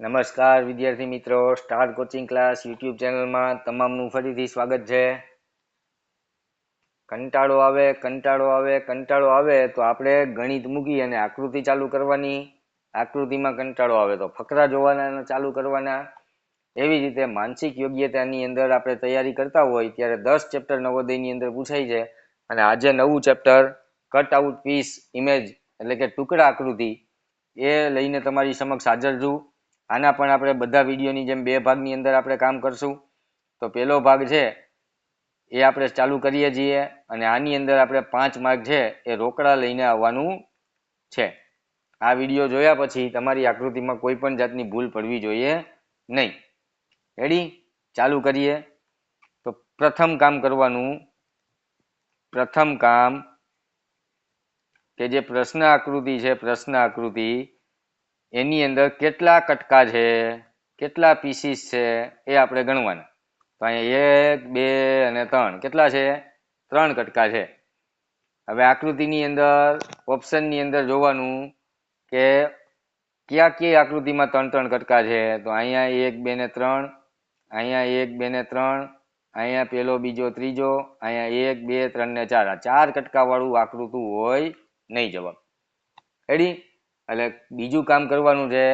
નમસ્કાર, વિદ્યાર્થી મિત્રો. સ્ટાર કોચિંગ ક્લાસ યુટ્યુબ ચેનલમાં તમામનું ફરીથી સ્વાગત છે. કંટાળો આવે કંટાળો આવે કંટાળો આવે તો આપણે ગણિત મૂકી અને આકૃતિ ચાલુ કરવાની. આકૃતિમાં કંટાળો આવે તો ફકરા જોવાના ચાલુ કરવાના. એવી રીતે માનસિક યોગ્યતાની અંદર આપણે તૈયારી કરતા હોય ત્યારે દસ ચેપ્ટર નવોદયની અંદર પૂછાય છે. અને આજે નવું chapter cut out piece image એટલે કે ટુકડા આકૃતિ, એ લઈને તમારી સમક્ષ હાજર છું. આના પણ આપણે બધા વિડીયોની જેમ બે ભાગની અંદર આપણે કામ કરશું. તો પહેલો ભાગ છે, એ આપણે ચાલુ કરીએ છીએ અને આની અંદર આપણે પાંચ માર્ક છે, એ રોકડા લઈને આવવાનું છે. આ વીડિયો જોયા પછી તમારી આકૃતિમાં કોઈ પણ જાતની ભૂલ પડવી જોઈએ નહીં. રેડી ચાલુ કરીએ. તો પ્રથમ કામ કરવાનું, પ્રથમ કામ કે જે પ્રશ્ન આકૃતિ છે, પ્રશ્ન આકૃતિ એની અંદર કેટલા કટકા છે, કેટલા પીસીસ છે એ આપણે ગણવાના. તો અહીંયા એક, બે અને ત્રણ. કેટલા છે? ત્રણ કટકા છે. હવે આકૃતિની અંદર ઓપ્શનની અંદર જોવાનું કે કયા કઈ આકૃતિમાં ત્રણ ત્રણ કટકા છે. તો અહીંયા એક, બે ને ત્રણ, અહીંયા એક, બે ને ત્રણ, અહીંયા પેલો, બીજો, ત્રીજો, અહીંયા એક, બે, ત્રણ ને ચાર. આ ચાર કટકા વાળું આકૃતિ હોય નહીં જવાબ. રેડી એટલે બીજું કામ કરવાનું છે,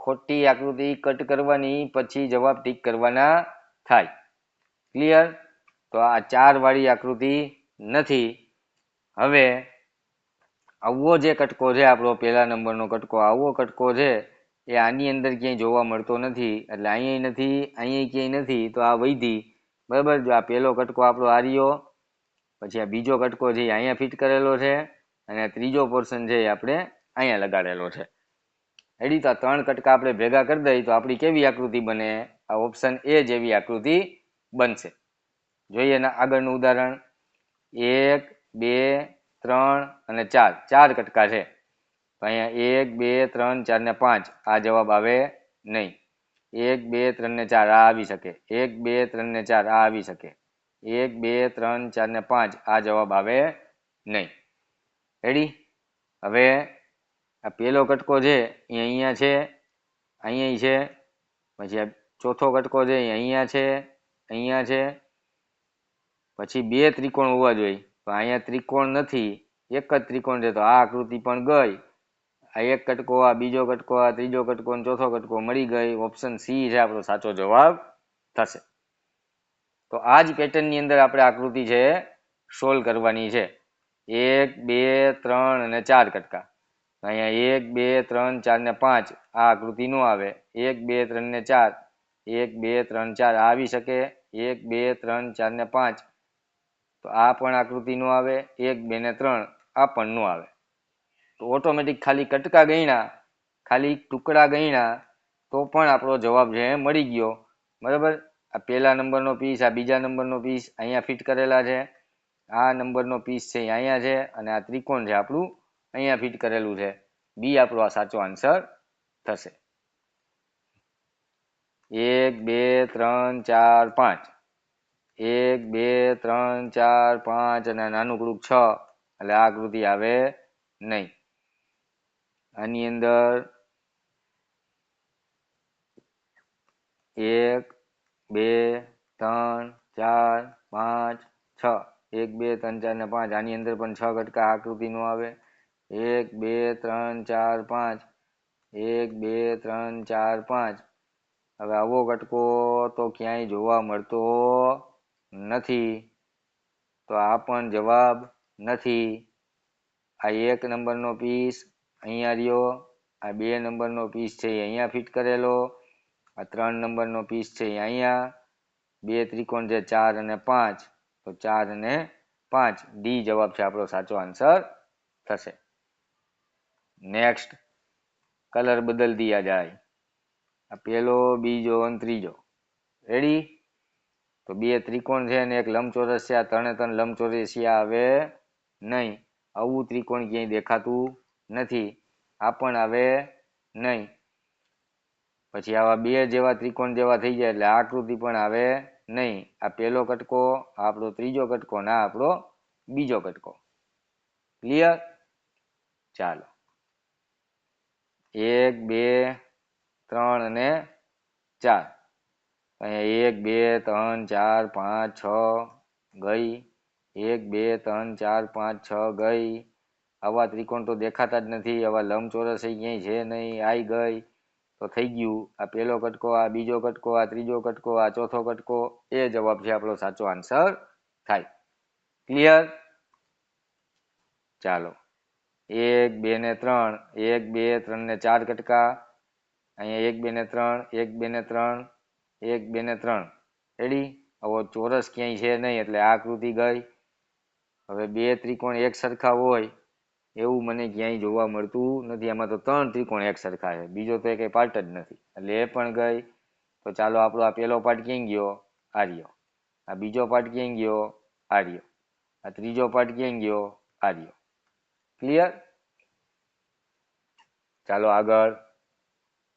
ખોટી આકૃતિ કટ કરવાની, પછી જવાબ ટીક કરવાના થાય. ક્લિયર તો આ ચાર વાળી આકૃતિ નથી. હવે, આવો જે કટકો છે, આપણો પહેલા નંબરનો કટકો, આવો કટકો છે, એ આની અંદર ક્યાંય જોવા મળતો નથી, એટલે અહીંયા નથી, અહીંયા ક્યાંય નથી, તો આ વૈધી. બરાબર? જો આ પહેલો કટકો આપણો આર્યો પછી આ બીજો કટકો છે અહીંયા ફિટ કરેલો છે, અને ત્રીજો પોર્શન છે એ આપણે અહીંયા લગાડેલો છે. હેડી તો ત્રણ કટકા આપણે ભેગા કરી દઈએ તો આપણી કેવી આકૃતિ બને? આ ઓપ્શન એ જેવી આકૃતિ બનશે. જોઈએ ને આગળનું ઉદાહરણ. એક, બે, ત્રણ અને ચાર. ચાર કટકા છે. તો અહીંયા એક, બે, ત્રણ, ચાર ને પાંચ. આ જવાબ આવે નહીં. એક, બે, ત્રણ ને ચાર. આ આવી શકે. એક, બે, ત્રણ ને ચાર. આ આવી શકે. એક, બે, ત્રણ, ચાર ને પાંચ. આ જવાબ આવે નહીં. રેડી હવે આ પેલો કટકો છે એ અહીંયા છે અહીંયા છે, પછી આ ચોથો કટકો છે એ અહીંયા છે અહીંયા છે, પછી બે ત્રિકોણ હોવા જોઈએ. તો અહીંયા ત્રિકોણ નથી, એક જ ત્રિકોણ છે, તો આ આકૃતિ પણ ગઈ. આ એક કટકો આ બીજો કટકો આ ત્રીજો કટકો અને ચોથો કટકો મળી ગઈ. ઓપ્શન સી છે આપણો સાચો જવાબ થશે. તો આ જ પેટર્નની અંદર આપણે આકૃતિ છે, સોલ્વ કરવાની છે. એક, બે, ત્રણ અને ચાર કટકા અહીંયા એક, બે, ત્રણ, ચાર ને પાંચ આ આકૃતિ નો આવે. એક, બે, ત્રણ ને ચાર. એક, બે, ત્રણ, ચાર આવી શકે. એક, બે, ત્રણ, ચાર ને પાંચ. તો આ પણ આકૃતિ નો આવે. એક, બે ને ત્રણ આ પણ નો આવે. તો ઓટોમેટિક ખાલી કટકા ગણ્યા, ખાલી ટુકડા ગણ્યા, તો પણ આપણો જવાબ છે મળી ગયો. બરાબર? આ પહેલા નંબરનો પીસ આ બીજા નંબરનો પીસ અહીંયા ફિટ કરેલા છે. આ નંબરનો પીસ છે અહીંયા છે અને આ ત્રિકોણ છે આપણું અહીંયા ફિટ કરેલું છે. બી આપણો આ સાચો આન્સર થશે. એક, બે, ત્રણ, ચાર, પાંચ. એક, બે, ત્રણ, ચાર, પાંચ અને નાનું ગ્રુપ છ. એટલે આ આકૃતિ આવે નહીં. આની અંદર એક, બે, ત્રણ, ચાર, પાંચ, છ. એક, બે, ત્રણ, ચાર ને પાંચ. આની અંદર પણ છ ઘટકા આકૃતિ નો આવે. એક, બે, ત્રણ, ચાર, પાંચ. એક, બે, ત્રણ, ચાર, પાંચ. હવે આવો કટકો તો ક્યાંય જોવા મળતો નથી. તો આ પણ જવાબ નથી. આ એક નંબરનો પીસ અહીંયા રહ્યો. આ બે નંબરનો પીસ છે એ અહીંયા ફિટ કરેલો. આ ત્રણ નંબરનો પીસ છે એ અહીંયા. બે ત્રિકોણ છે ચાર અને પાંચ. તો ચાર અને પાંચ. ડી જવાબ છે આપણો સાચો આન્સર થશે. નેક્સ્ટ કલર બદલ દિયા જાય. આ પહેલો બીજો અને ત્રીજો. રેડી તો બે ત્રિકોણ છે અને એક લંબચોરસ છે, આ ત્રણે ત્રણ લંબચોરસિયા આવે નહીં. આવું ત્રિકોણ ક્યાંય દેખાતું નથી. આ પણ આવે નહીં. પછી આવા બે જેવા ત્રિકોણ જેવા થઈ જાય એટલે આકૃતિ પણ આવે નહીં. આ પહેલો કટકો આપણો ત્રીજો કટકો ના આપણો બીજો કટકો. ક્લિયર ચાલો. એક, બે, ત્રણ અને ચાર. અહીંયા એક, બે, ત્રણ, ચાર, પાંચ, છ, ગઈ. એક, બે, ત્રણ, ચાર, પાંચ, છ, ગઈ. આવા ત્રિકોણ તો દેખાતા જ નથી. આવા લંબચોરસ ક્યાંય છે નહીં, આઈ ગઈ. તો થઈ ગયું. આ પહેલો કટકો, આ બીજો કટકો, આ ત્રીજો કટકો, આ ચોથો કટકો. એ જવાબ છે આપણો સાચો આન્સર થાય. ક્લિયર? ચાલો. એક, બે ને ત્રણ. એક, બે, ત્રણ ને ચાર કટકા. અહીંયા એક, બે ને ત્રણ, એક, બે ને ત્રણ, એક, બે ને ત્રણ. રેડી હવે ચોરસ ક્યાંય છે નહીં, એટલે આકૃતિ ગઈ. હવે બે ત્રિકોણ એક સરખા હોય, એવું મને ક્યાંય જોવા મળતું નથી. આમાં તો ત્રણ ત્રિકોણ એક સરખા છે. બીજો તો કઈ પાર્ટ જ નથી. એટલે એ પણ ગઈ. તો ચાલો આપણો આ પહેલો પાર્ટ ક્યાં ગયો? આ રહ્યો આ બીજો પાર્ટ ક્યાં ગયો? આ રહ્યો આ ત્રીજો પાર્ટ ક્યાં ગયો? આ રહ્યો ક્લિયર ચાલો આગળ.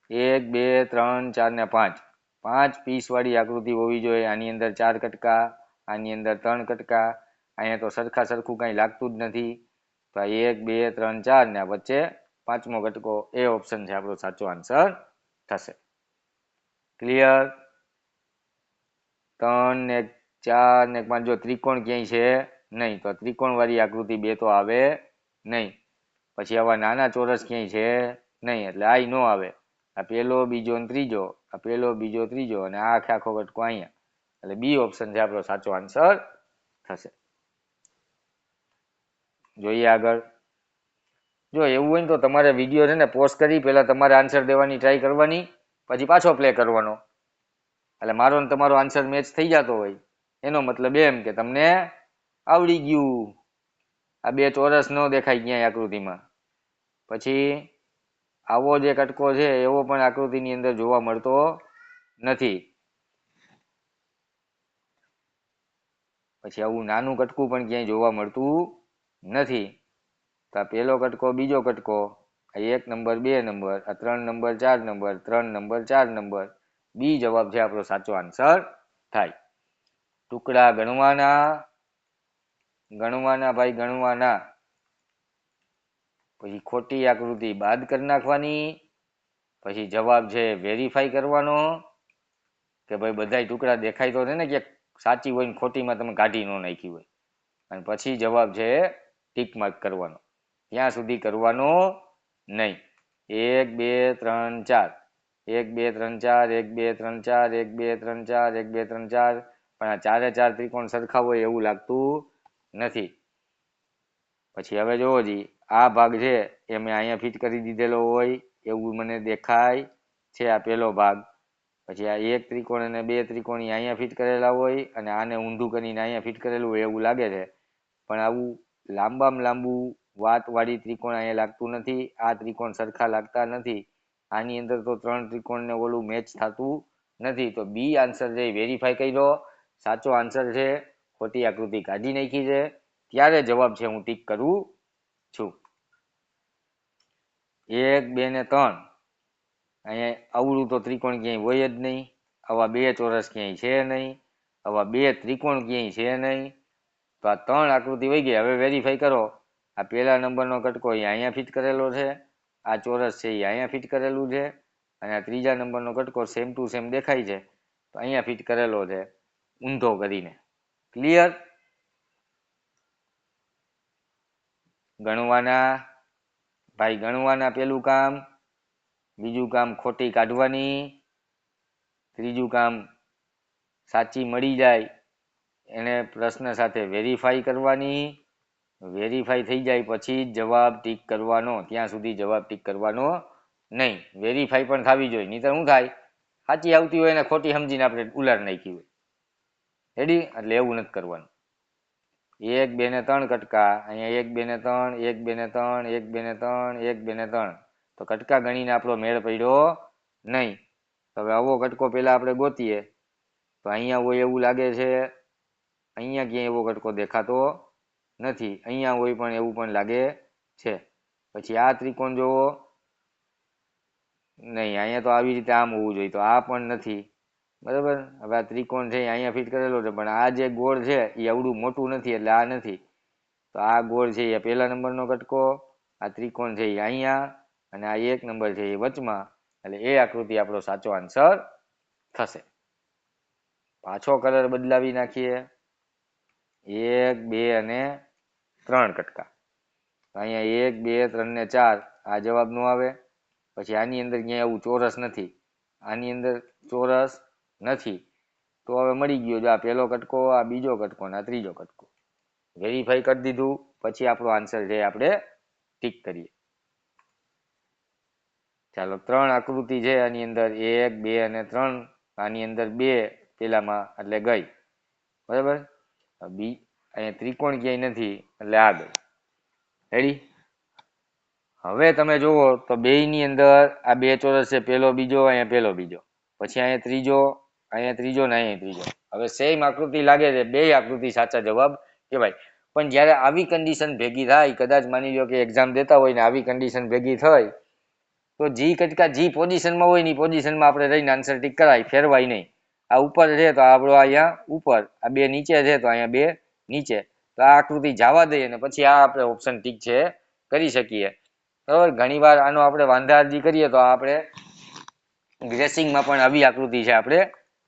એક, બે, ત્રણ, ચાર ને પાંચ. પાંચ પીસ આકૃતિ હોવી જોઈએ. આની અંદર ચાર કટકા, આની અંદર ત્રણ કટકા. અહીંયા તો સરખા સરખું કાંઈ લાગતું જ નથી. તો આ એક, બે, ત્રણ, ચાર ને વચ્ચે પાંચમો કટકો એ ઓપ્શન છે આપણો સાચો આન્સર થશે. ક્લિયર ત્રણ ને ચાર ને પાંચ. જો ત્રિકોણ ક્યાંય છે? નહીં. તો ત્રિકોણ વાળી આકૃતિ બે તો આવે નહીં. પછી આવા નાના ચોરસ ક્યાંય છે નહીં, એટલે આ નો આવે. આ પહેલો બીજો અને ત્રીજો, આ પહેલો બીજો, ત્રીજો અને આ આખે આખો કટકો અહીંયા. એટલે બી ઓપ્શન છે આપણો સાચો આન્સર થશે. જોઈએ આગળ. જો એવું હોય ને તો તમારે વીડિયો છે ને પોસ્ટ કરી, પહેલાં તમારે આન્સર દેવાની ટ્રાય કરવાની, પછી પાછો પ્લે કરવાનો. એટલે મારો ને તમારો આન્સર મેચ થઈ જતો હોય. એનો મતલબ એમ કે તમને આવડી ગયું. આ બે ચોરસ ન દેખાય ક્યાંય આકૃતિમાં. પછી, આવો જે કટકો છે, એવો પણ આકૃતિની અંદર જોવા મળતો નથી. પછી આવું નાનું કટકું પણ ક્યાંય જોવા મળતું નથી. તો આ પહેલો કટકો, બીજો કટકો, આ એક નંબર, બે નંબર, આ ત્રણ નંબર, ચાર નંબર, ત્રણ નંબર, ચાર નંબર, બી જવાબ છે આપણો સાચો આન્સર થાય. ટુકડા ગણવાના ગણવાના ભાઈ, ગણવાના. પછી ખોટી આકૃતિ બાદ કરી નાખવાની. પછી જવાબ છે વેરીફાઈ કરવાનો. કે ભાઈ બધાય ટુકડા દેખાય તો છે ને કે સાચી હોય ખોટીમાં તમે કાઢી ન નાખી હોય. અને પછી જવાબ છે ટીક માર્ક કરવાનો. ત્યાં સુધી કરવાનો નહીં. એક, બે, ત્રણ, ચાર. એક, બે, ત્રણ, ચાર, એક, બે, ત્રણ, ચાર, એક, બે, ત્રણ, ચાર, એક, બે, ત્રણ, ચાર. પણ આ ચારે ચાર ત્રિકોણ સરખા હોય એવું લાગતું નથી. પછી હવે જોવો જી, આ ભાગ છે એ મેં અહીંયા ફિટ કરી દીધેલો હોય, એવું મને દેખાય છે આ પહેલો ભાગ. પછી આ એક ત્રિકોણ અને બે ત્રિકોણ અહીંયા ફિટ કરેલા હોય અને આને ઊંધું કરીને અહીંયા ફિટ કરેલું હોય એવું લાગે છે. પણ આવું લાંબામાં લાંબુ વાતવાળી ત્રિકોણ અહીંયા લાગતું નથી, આ ત્રિકોણ સરખા લાગતા નથી. આની અંદર તો ત્રણ ત્રિકોણને ઓલું મેચ થતું નથી. તો બી આન્સર છે વેરીફાઈ કર્યો. સાચો આન્સર છે ખોટી આકૃતિ કાઢી નાખી છે. ત્યારે જવાબ છે હું ટીક કરું છું. એક, બે ને ત્રણ. અહીંયા અવળું તો ત્રિકોણ ક્યાંય હોય જ નહીં. આવા બે ચોરસ ક્યાંય છે નહીં. આવા બે ત્રિકોણ ક્યાંય છે નહીં. તો આ ત્રણ આકૃતિ વહી ગઈ. હવે વેરીફાઈ કરો. આ પહેલા નંબરનો કટકો એ અહીંયા ફિટ કરેલો છે. આ ચોરસ છે એ અહીંયા ફિટ કરેલું છે. અને આ ત્રીજા નંબરનો કટકો સેમ ટુ સેમ દેખાય છે. તો અહીંયા ફિટ કરેલો છે. ઊંધો કરીને. ક્લિયર ગણવાના, ભાઈ ગણવાના પેલું કામ, બીજું કામ ખોટી કાઢવાની, ત્રીજું કામ સાચી મળી જાય, એને પ્રશ્ન સાથે વેરીફાઈ કરવાની વેરીફાઈ થઈ જાય પછી જવાબ ટીક કરવાનો, ત્યાં સુધી જવાબ ટીક કરવાનો નહીં. વેરીફાઈ પણ થવી જોઈએ, નહીતર શું થાય? સાચી આવતી હોય ને ખોટી સમજીને આપણે ઉલાર નાખી હોય. રેડી? એટલે એવું નથી કરવાનું. એક, બે ને ત્રણ કટકા, અહીંયા એક, બે ને ત્રણ, એક, બે ને ત્રણ, એક, બે ને ત્રણ, એક, બે ને ત્રણ. તો કટકા ગણીને આપણો મેળ પડ્યો નહીં. હવે આવો કટકો પેલા આપણે ગોતીએ. તો અહીંયા હોય એવું લાગે છે, અહીંયા ક્યાંય એવો કટકો દેખાતો નથી. અહીંયા હોય પણ એવું પણ લાગે છે. પછી આ ત્રિકોણ જોવો. નહીં, અહીંયા તો આવી રીતે આમ હોવું જોઈએ. તો આ પણ નથી. બરાબર? હવે આ ત્રિકોણ છે અહીંયા ફિટ કરેલો છે, પણ આ જે ગોળ છે એ આવડું મોટું નથી, એટલે આ નથી. તો આ ગોળ છે એ પહેલા નંબરનો કટકો, આ ત્રિકોણ છે એ અહીંયા, અને આ એક નંબર છે એ વચમાં, એટલે એ આકૃતિ આપણો સાચો આન્સર થશે. પાછો કલર બદલાવી નાખીએ. એક, બે અને ત્રણ કટકા. અહીંયા એક, બે, ત્રણ ને ચાર, આ જવાબ નો આવે. પછી આની અંદર ક્યાંય એવું ચોરસ નથી. આની અંદર ચોરસ નથી. તો હવે મળી ગયો જો આ પહેલો કટકો, આ બીજો કટકો ને આ ત્રીજો કટકો. વેરીફાઈ કરી દીધું, પછી આપણો આન્સર છે આપણે ટીક કરીએ. ચાલો, ત્રણ આકૃતિ છે આની અંદર, એક, બે અને ત્રણ. આની અંદર બે પેલામાં, એટલે ગઈ. બરાબર? બી, અહીંયા ત્રિકોણ ક્યાંય નથી, એટલે આગળ રેડી હવે તમે જુઓ, તો બેયની અંદર આ બે ચોરસ છે, પેલો બીજો, અહીંયા પેલો બીજો. પછી અહીંયા ત્રીજો અહીંયા ત્રીજો ને અહીંયા ત્રીજો. હવે સેમ આકૃતિ લાગે છે, બે આકૃતિ સાચા જવાબ કહેવાય. પણ જ્યારે આવી કન્ડિશન ભેગી થાય, કદાચ માની લો કે એક્ઝામ દેતા હોય ને આવી કન્ડિશન ભેગી થાય, તો જી કટકા જી પોઝિશનમાં હોયની પોઝિશનમાં આપણે રહીને આન્સર ટીક કરાય, ફેરવાય નહીં. આ ઉપર છે તો આપણો અહીંયા ઉપર, આ બે નીચે છે તો અહીંયા બે નીચે. તો આ આકૃતિ જવા દઈએ ને પછી આ આપણે ઓપ્શન ટીક છે, કરી શકીએ. બરાબર? ઘણીવાર આનો આપણે વાંધા અરજી કરીએ તો આપણે ગ્રેસિંગમાં પણ આવી આકૃતિ છે આપણે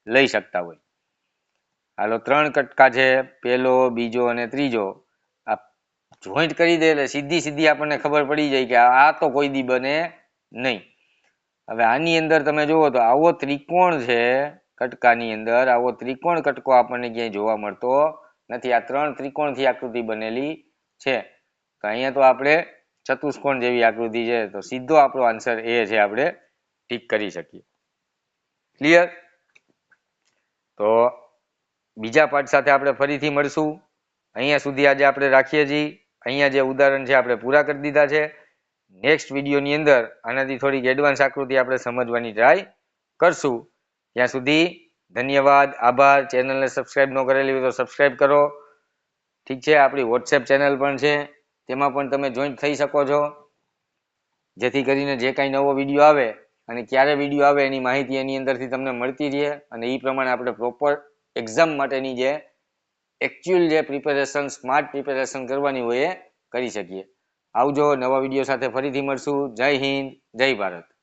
લઈ શકતા હોય. હાલો, ત્રણ કટકા છે, પેલો, બીજો અને ત્રીજો. આ જોઈન્ટ કરી દે એટલે સીધી સીધી આપણને ખબર પડી જાય કે આ તો કોઈ દી બને નહીં. હવે આની અંદર તમે જુઓ તો આવો ત્રિકોણ છે કટકાની અંદર, આવો ત્રિકોણ કટકો આપણને ક્યાંય જોવા મળતો નથી. આ ત્રણ ત્રિકોણથી આકૃતિ બનેલી છે. તો અહીંયા તો આપણે ચતુષ્કોણ જેવી આકૃતિ છે, તો સીધો આપણો આન્સર એ છે, આપણે ટીક કરી શકીએ. ક્લિયર તો બીજા પાઠ સાથે આપણે ફરીથી મળશું. અહીંયા સુધી આજે આપણે રાખીએ છીએ. અહીંયા જે ઉદાહરણ છે આપણે પૂરા કરી દીધા છે. નેક્સ્ટ વિડીયોની અંદર આનાથી થોડીક એડવાન્સ આકૃતિ આપણે સમજવાની ટ્રાય કરશું. ત્યાં સુધી ધન્યવાદ, આભાર. ચેનલને સબસ્ક્રાઈબ ન કરેલી હોય તો સબસ્ક્રાઈબ કરો. ઠીક છે, આપણી વોટ્સએપ ચેનલ પણ છે. તેમાં પણ તમે જોઈન્ટ થઈ શકો છો. જેથી કરીને જે કાંઈ નવો વીડિયો આવે અને ક્યારે વીડિયો આવે એની માહિતી એની અંદરથી તમને મળતી રહે અને એ પ્રમાણે આપણે પ્રોપર એક્ઝામ માટેની જે એકચ્યુઅલ જે પ્રિપેરેશન સ્માર્ટ પ્રિપેરેશન કરવાની હોય એ કરી શકીએ. આવજો, નવા વીડિયો સાથે ફરીથી મળશું. જય હિન્દ, જય ભારત.